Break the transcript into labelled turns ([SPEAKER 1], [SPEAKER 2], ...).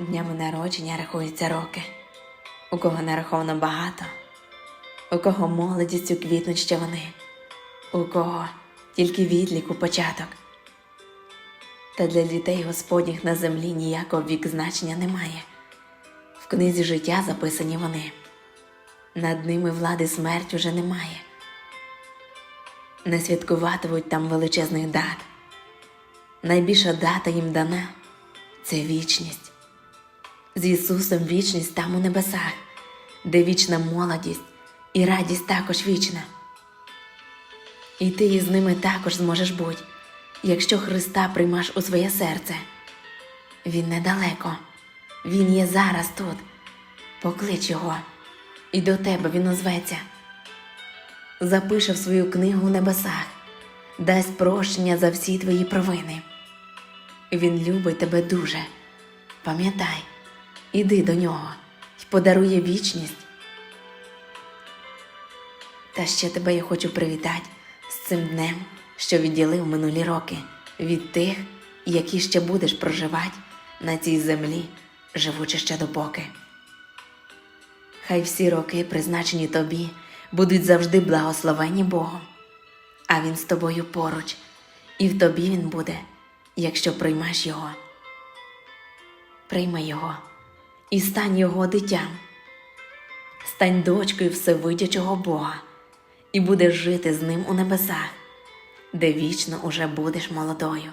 [SPEAKER 1] Днями народження рахуються роки, у кого нараховано багато, у кого молодістю квітнуть ще вони, у кого тільки відліку початок. Та для дітей Господніх на землі ніякого вік значення немає. В книзі життя записані вони. Над ними влади смерть уже немає. Не святкуватимуть там величезних дат. Найбільша дата їм дана це вічність. З Ісусом вічність там у небесах, де вічна молодість і радість також вічна. І ти із ними також зможеш бути, якщо Христа приймаш у своє серце. Він недалеко, Він є зараз тут. Поклич його, і до тебе він озветься. Запише в свою книгу у небесах, дасть прощення за всі твої провини. Він любить тебе дуже. Пам'ятай, іди до нього і подарує вічність. Та ще тебе я хочу привітати з цим днем, що відділив минулі роки від тих, які ще будеш проживати на цій землі, живучи ще допоки. Хай всі роки, призначені тобі, будуть завжди благословені Богом, а Він з тобою поруч, і в тобі Він буде, якщо приймеш Його. Прийми Його і стань Його дитям. Стань дочкою всевидячого Бога і будеш жити з ним у небесах, де вічно уже будеш молодою.